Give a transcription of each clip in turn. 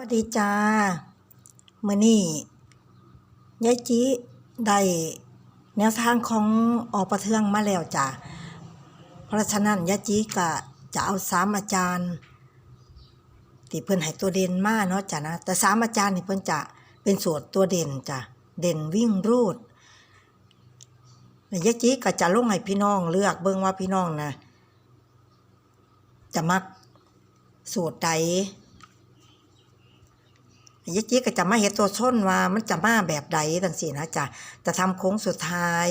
วัสดีจ้ามือนี้ยายจิได้แนวทางของออประเทืองมาแล้วจ้ะเพราะฉะนั้นยายจิก็จะเอาสามอาจารย์ที่เพิ่นให้ตัวเด่นมาเนาะจ้ะนะแต่สามอาจารย์นี่เพิ่นจะเป็นส่วนตัวเด่นจ้ะเด่นวิ่งรูดแล้วยายจิก็จะลงให้พี่น้องเลือกเบิ่งว่าพี่น้องนะจะมักสูตรใด ยายจิ๊กก็จะมาเห็นตัวชนว่ามันจะมาแบบใดต่างสี่นะจ๊ะแต่ทำโค้งสุดท้าย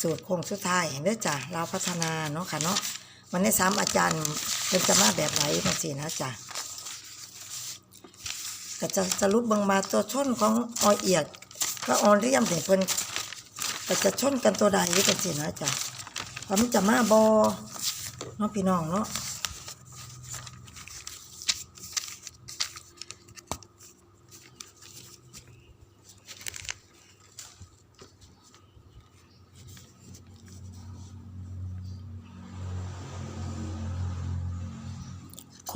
สูตรโค้งสุดท้ายเห็นด้อจ้ะเราพัฒนาเนาะค่ะเนาะมันในสามอาจารย์เป็นจะมาแบบไหนต่างสี่นะจ๊ะก็จะสรุปบางมาตัวชนของออยเอียดก็ออนเรียมเนี่ยเพิ่นก็จะชนกันตัวใดต่างสี่นะจ๊ะว่ามันจะมาบอเนาะพี่น้องเนาะ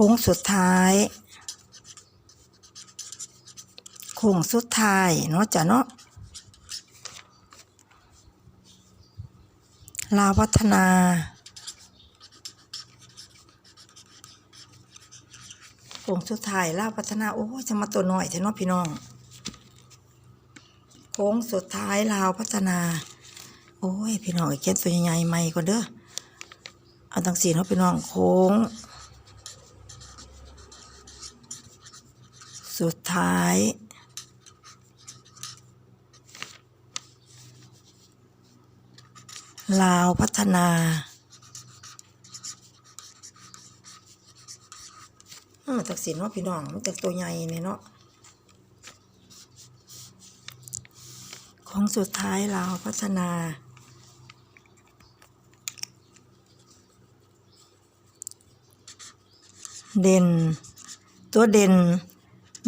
ค้งสุดท้ายโค้งสุดท้ายเนาะจ้ะเนาะลาวัฒนา โค้งสุดท้ายลาวัฒนา โอ้ยจะมาตัวหน่อยเถอะเนาะพี่น้อง โค้งสุดท้ายลาวพัฒนา โอ้ย พี่น้องไอ้เขียนตัวใหญ่ๆใหม่ก่อนเด้อเอาตั้งสี่เนาะพี่น้องโค้ง สุด ท้าย ลาวพัฒนาเออตักสินว่าพี่น้อง มันจากตัวใหญ่เนี่ยเนาะ ของสุดท้ายลาวพัฒนาเด่น ตัวเด่น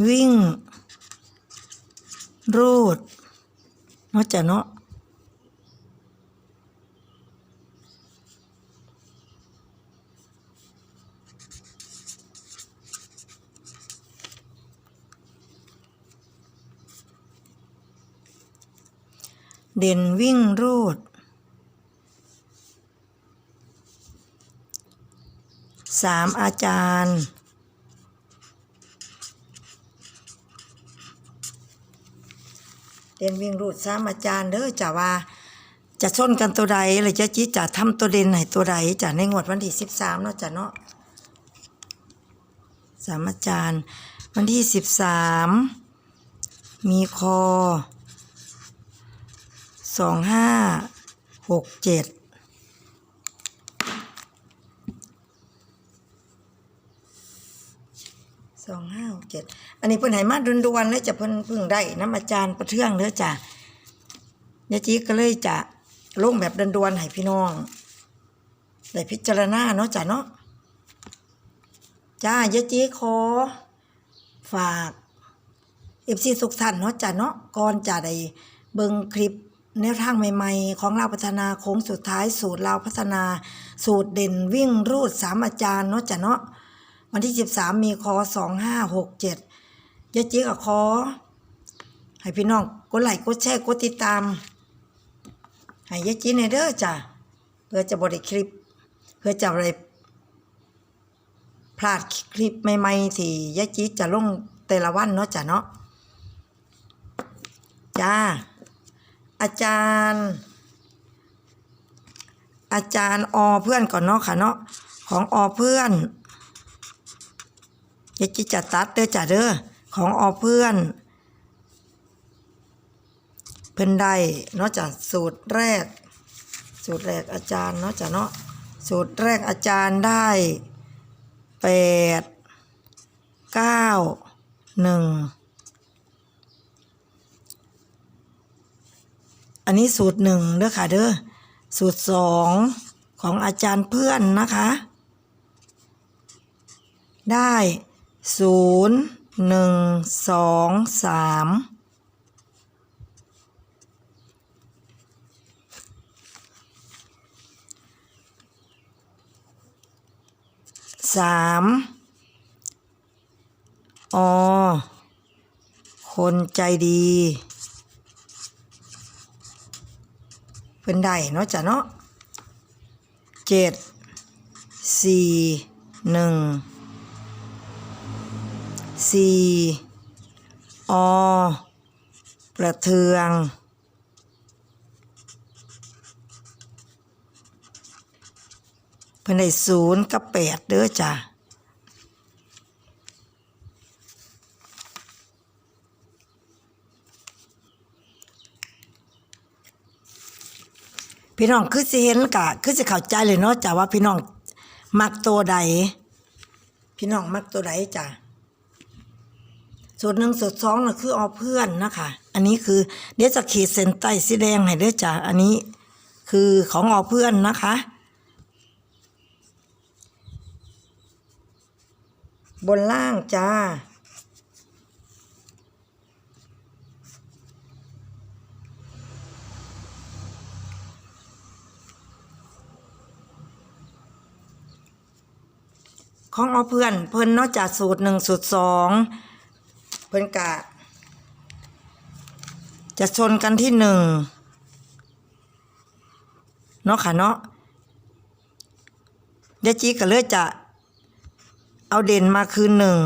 วิ่ง รูดเนาะจ้ะเนาะเด่นวิ่งรูด สามอาจารย์ เรียนวิ่งรูดสามอาจารย์เด้อจ้าว่าจะชนกันตัวใดหรือจะจีจะทำตัวเด่นไหนตัวใดจ้ะในงวดวันที่สิบสามเนาะจ้ะเนาะสามอาจารย์ วันที่สิบสามมีคอสองห้าหกเจ็ดสองห้าหก เจ็ดอันนี้เพิ่นให้มาด่วนๆแล้วจะเพิ่นเพิ่งได้น้ำอาจารย์ประเทืองเด้อจ้ะยาจีก็เลยจะลงแบบด่วนๆให้พี่น้องได้พิจารณาเนาะจ้ะเนาะจ้ายาจีขอฝากเอฟซีสุขสันต์เนาะจ้ะเนาะก่อนจะได้เบิ่งคลิปแนวทางใหม่ๆ ของเราพัฒนาโค้งสุดท้ายสูตรเราพัฒนาสูตรเด่นวิ่งรูดสามอาจารย์เนาะจ้ะเนาะ วันที่สิบสามมีคอสองห้าหกเจ็ดยายจิ๊กกับคอ ให้พี่น้องกดไลค์กดแชร์กดติดตาม ให้ยายจิ๊ในเด้อจ้ะเพื่อจะบริคลิป เพื่อจะบริพลาดคลิปใหม่ๆที่ยายจิ๊จะลงแต่ละวันเนาะจ้ะเนาะจ้า อาจารย์ อาจารย์อเพื่อนก่อนเนาะค่ะเนาะของอเพื่อน ยายจิจะตัดเด้อจ้ะเด้อของออเพื่อน เพิ่นได้เนาะจากสูตรแรก สูตรแรกอาจารย์เนาะจ้ะเนาะสูตรแรกอาจารย์ได้แปดเก้าหนึ่งอันนี้สูตรหนึ่งเด้อค่ะเด้อสูตรสองของอาจารย์เพื่อนนะคะ ได้ ศูนย์หนึ่งสองสามสามอ คนใจดีเพิ่นได้เนาะจ้ะเนาะเจ็ดสี่หนึ่ง สี่อประเทืองเพิ่นได้ศูนย์กับแปดเด้อจ้ะพี่น้องคือสิเห็นกะคือสิเข้าใจเลยเนาะจ้ะว่าพี่น้องมักตัวใดพี่น้องมักตัวใดจ้ะ สูตรหนึ่งสูตรสองน่ะคือเอาเพื่อนนะคะ อันนี้คือเดี๋ยวจะขีดเส้นใต้สีแดงให้เด้อจ้ะอันนี้คือของเอาเพื่อนนะคะบนล่างจ้า ของเอาเพื่อนเพิ่นนอกจากสูตรหนึ่งสูตรสอง เพิ่นกะ จะชนกันที่หนึ่งเนาะค่ะเนาะยายจีก็เลยจะ เอาเด่นมาคือหนึ่ง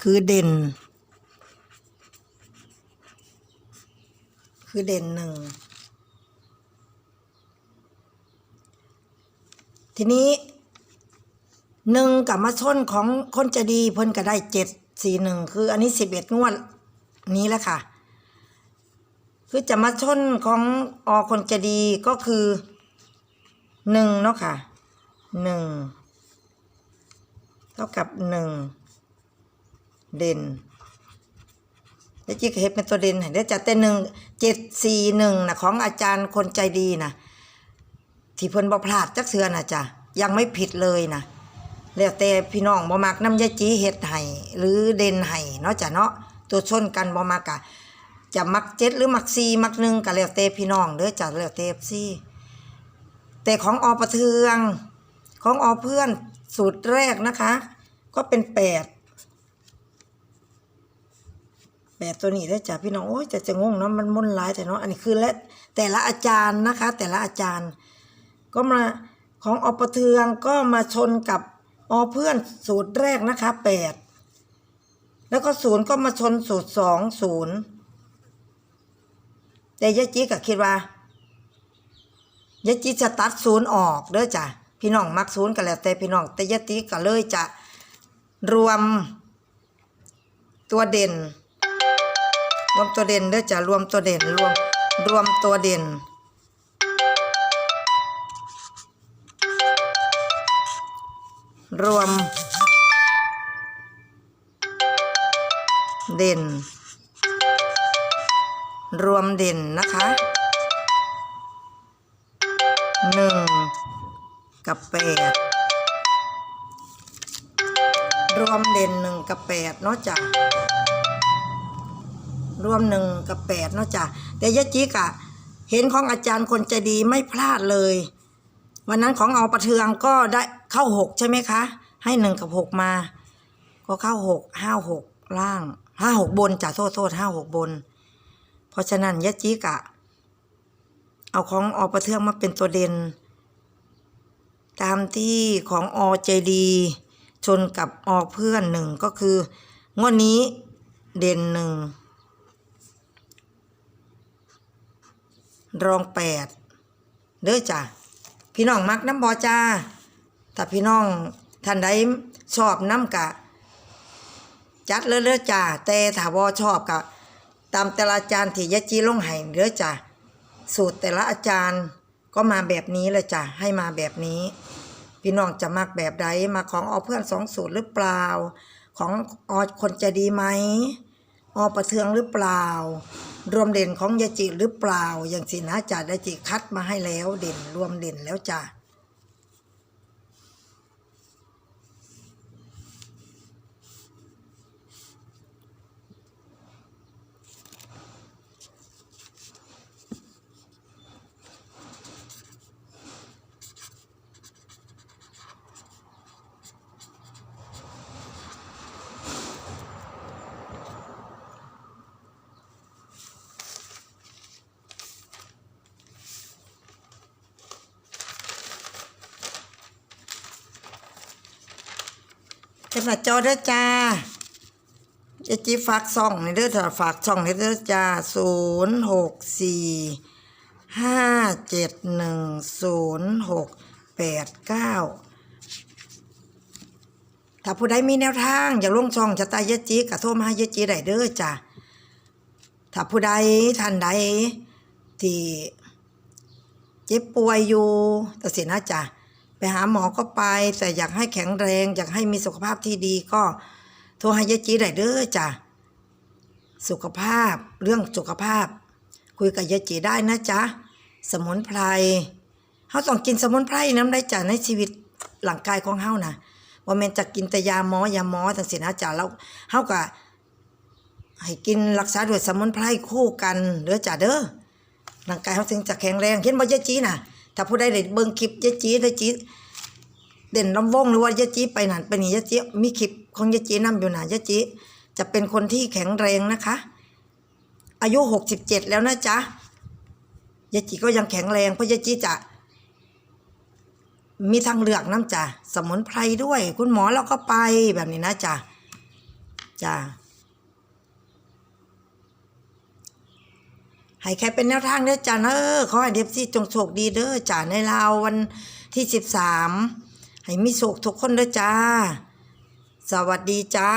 คือเด่น คือเด่นหนึ่งทีนี้ หนึ่งกับมาชนของคนจะดีเพิ่นก็ได้เจ็ดสี่หนึ่งคืออันนี้สิบเอ็ดงวดนี้แหละค่ะ คือจะมาชนของอคนจะดีก็คือหนึ่งเนาะค่ะหนึ่งเท่ากับหนึ่งเด่นเดี๋ยวจีก็เห็เป็นตัวเด่นเดี๋ยวจะแต่หนึ่งเจ็ดสี่หนึ่งนะของอาจารย์คนใจดีนะที่เพิ่นบ่พลาดจักเทื่อน่ะจ้ะยังไม่ผิดเลยนะ แล้วแต่พี่น้องบ่มักน้ำยาจีเฮ็ดให้หรือเด่นให้เนาะจ้ะเนาะตัวชนกันบ่มักอะจะมักเจ็ดหรือมักสี่มักหนึ่งก็แล้วแต่พี่น้องเด้อจ้ะแล้วแต่ FC แต่ของอประเทือง ของอเพื่อนสูตรแรกนะคะ ก็เป็นแปดแปดตัวนี้ได้จ้ะพี่น้องโอ้ยจะจะงงเนาะมันมุ่นหลายแต่เนาะอันนี้คือและแต่ละอาจารย์นะคะ แต่ละอาจารย์ ก็มาของอปเทืองก็มาชนกับ อเพื่อนสูตรแรกนะคะแปดแล้วก็ศูนย์ก็มาชนสูตรสองศูนย์แต่ยายจีก็คิดว่ายายจีจะตัดศูนย์ออกเด้อจ้ะพี่น้องมักศูนย์กันแล้วแต่พี่น้องแต่ยายจีก็เลยจะรวมตัวเด่น รวมตัวเด่นเด้อจ้ะรวมตัวเด่นรวมรวมตัวเด่น รวม เด่น รวมเด่นนะคะหนึ่งกับแปดรวมเด่นหนึ่งกับแปดเนาะจ้ะรวมหนึ่งกับแปดเนาะจ้ะแต่ยะจิกอะเห็นของอาจารย์คนใจดีไม่พลาดเลย วันนั้นของเอาประเทืองก็ได้เข้าหกใช่ไหมคะ ให้หนึ่งกับหกมา ก็เข้าหกห้าหกล่างห้าหกบนจ่าโทษโทษห้าหกบน เพราะฉะนั้นยะจิกะ เอาของอประเทืองมาเป็นตัวเด่น ตามที่ของอใจดีชนกับอเพื่อนหนึ่งก็คืองวดนี้เด่นหนึ่งรองแปดเด้อจ้ะ พี่น้องมักน้ำบอจ้าถ้าพี่น้องท่านใดชอบน้ำกะ จัดเลยเด้อจ้าแต่ถ้าบอชอบกะ ตามแต่ละอาจารย์ที่ยะจีลงให้เด้อจ้ะสูตรแต่ละอาจารย์ก็มาแบบนี้เลยจ้ะให้มาแบบนี้ พี่น้องจะมักแบบใดมาของออเพื่อนสองสูตรหรือเปล่า ของออคนใจดีไหมอประเทืองหรือเปล่า รวมเด่นของยาจิหรือเปล่า อย่างสินะจ่ายาจิคัดมาให้แล้วเด่นรวมเด่นแล้วจ้า แคปหน้าจอเด้อจ้าเจ๊จีฝากซองในเด้อถ้าฝากช่องในเด้อจ้าศูนย์หกสี่ห้าเจ็ดหนึ่งศูนย์หกแปดเก้าถ้าผู้ใดมีแนวทางอยากลงช่องจะตายยะจีก็โทรมาให้ยะจีได้เด้อจ้าถ้าผู้ใดท่านใดที่เจ็บป่วยอยู่ตัดสินนะจ้ะ ไปหาหมอก็ไป แต่อยากให้แข็งแรง อยากให้มีสุขภาพที่ดีก็ โทรให้ยะจีได้เด้อจ้ะสุขภาพเรื่องสุขภาพ คุยกับยะจีได้นะจ๊ะสมุนไพรเฮาต้องกินสมุนไพรน้ำได้จ้ะในชีวิตหลังกายของเฮานะว่าแม่นจะกินแต่ยาหมอยาหมอจังซี่นะจ้ะแล้วเฮาก็ให้กินรักษาด้วยสมุนไพรคู่กันเด้อจ้ะเด้อร่างกายเฮาถึงจะแข็งแรงเห็นบ่ยะจีน่ะ ถ้าผู้ใดได้เบิ่งคลิปยะจีได้จีเด่นลำวงหรือว่ายะจีไปนั่นไปนี่ยะจีมีคลิปของยะจีนำอยู่นะยะจีจะเป็นคนที่แข็งแรงนะคะ อายุหกสิบเจ็ดแล้วนะจ๊ะยะจีก็ยังแข็งแรงเพราะยะจีจะมีทางเลือกน้ำจ้ะสมุนไพรด้วย คุณหมอเราก็ไปแบบนี้นะจ๊ะจ้ะ ให้แค่เป็นแนวทางเด้อจ้าเนอเขอให้เดฟซี่จงโชคดีเด้อจ้าในลาววันที่สิบสามให้มีโชคทุกคนเด้อจ้า สวัสดีจ้า